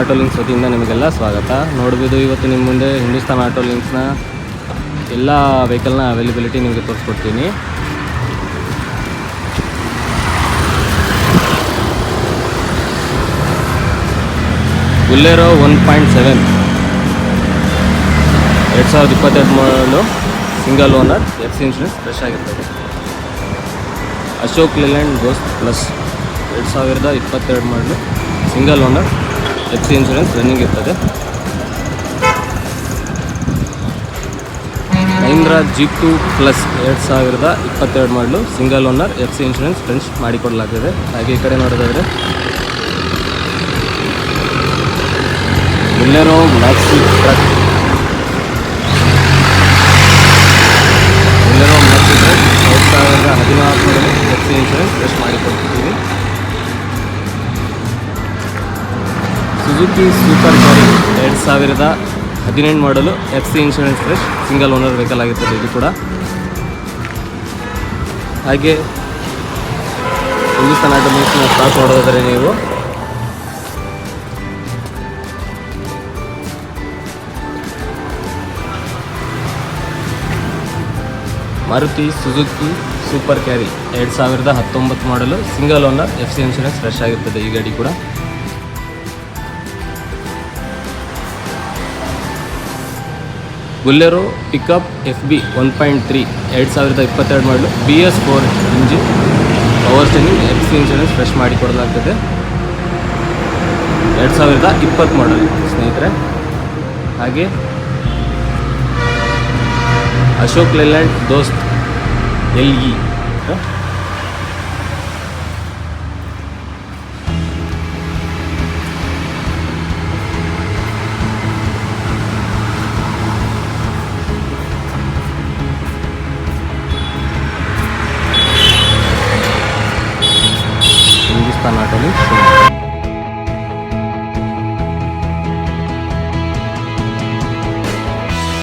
Auto links ವತಿಯಿಂದ ನಿಮಗೆಲ್ಲ ಸ್ವಾಗತ. ನೋಡ್ಬೋದು ಇವತ್ತು ನಿಮ್ಮ ಮುಂದೆ ಹಿಂದೂಸ್ತಾನ್ ಆಟೋ ಲಿಂಕ್ಸ್ನ ಎಲ್ಲ ವೆಹಿಕಲ್ನ ಅವೈಲಬಿಲಿಟಿ ನಿಮಗೆ ತೋರಿಸ್ಕೊಡ್ತೀನಿ. Bolero one point seven. ಎರಡು ಸಾವಿರದ ಇಪ್ಪತ್ತೆರಡು ಮಾಡಲು single owner, F insurance fresh ಆಗಿರ್ತದೆ. Ashok Leyland Dost plus. ಎರಡು ಸಾವಿರದ ಇಪ್ಪತ್ತೆರಡು ಮಾಡಲು single owner. F insurance running ಇರ್ತದೆ. ಮಹೀಂದ್ರ ಜಿ ಟು ಪ್ಲಸ್ ಎರಡು ಸಾವಿರದ ಇಪ್ಪತ್ತೆರಡು ಮಾಡಲು single owner F C insurance fresh ಮಾಡಿಕೊಡಲಾಗಿದೆ ಹಾಗೆ ಈ ಕಡೆ ನೋಡೋದಾದರೆ. Bolero maxi truck Bolero maxi truck ಎರಡು ಸಾವಿರದ ಹದಿನಾಲ್ಕರಲ್ಲಿ ಎಫ್ ಸಿ ಇನ್ಶೂರೆನ್ಸ್ ಫ್ರೆಶ್ ಮಾಡಿಕೊಡ್ತಿದ್ದೀವಿ ಸುಜುಕಿ ಸೂಪರ್ ಕಾರಿ ಎರಡು ಸಾವಿರದ ಹದಿನೆಂಟು ಮಾಡಲು F C insurance fresh single owner vehicle ಆಗಿರ್ತದೆ ಇದು ಕೂಡ. ಹಾಗೆ ಹಿಂದೂಸ್ತಾನ್ ಆಟೋಮೇಷನ್ ಸ್ಟಾಕ್ ನೋಡೋದಾದರೆ ನೀವು. ಮಾರುತಿ ಸುಜುಕಿ ಸೂಪರ್ ಕ್ಯಾರಿ ಎರಡು ಸಾವಿರದ ಹತ್ತೊಂಬತ್ತು ಮಾಡಲು single owner F C insurance fresh ಆಗಿರ್ತದೆ ಈ ಗಾಡಿ ಕೂಡ. Bolero pickup F B one point three ಎರಡು ಸಾವಿರದ ಇಪ್ಪತ್ತೆರಡು ಮಾಡಲು B S four engine power steering F C insurance fresh ಮಾಡಿ ಕೊಡಲಾಗ್ತದೆ. ಎರಡು ಸಾವಿರದ ಇಪ್ಪತ್ತು ಮಾಡಲ್, ಸ್ನೇಹಿತರೆ. ಹಾಗೆ Ashok Leyland Dost L E. canal da Alexandre.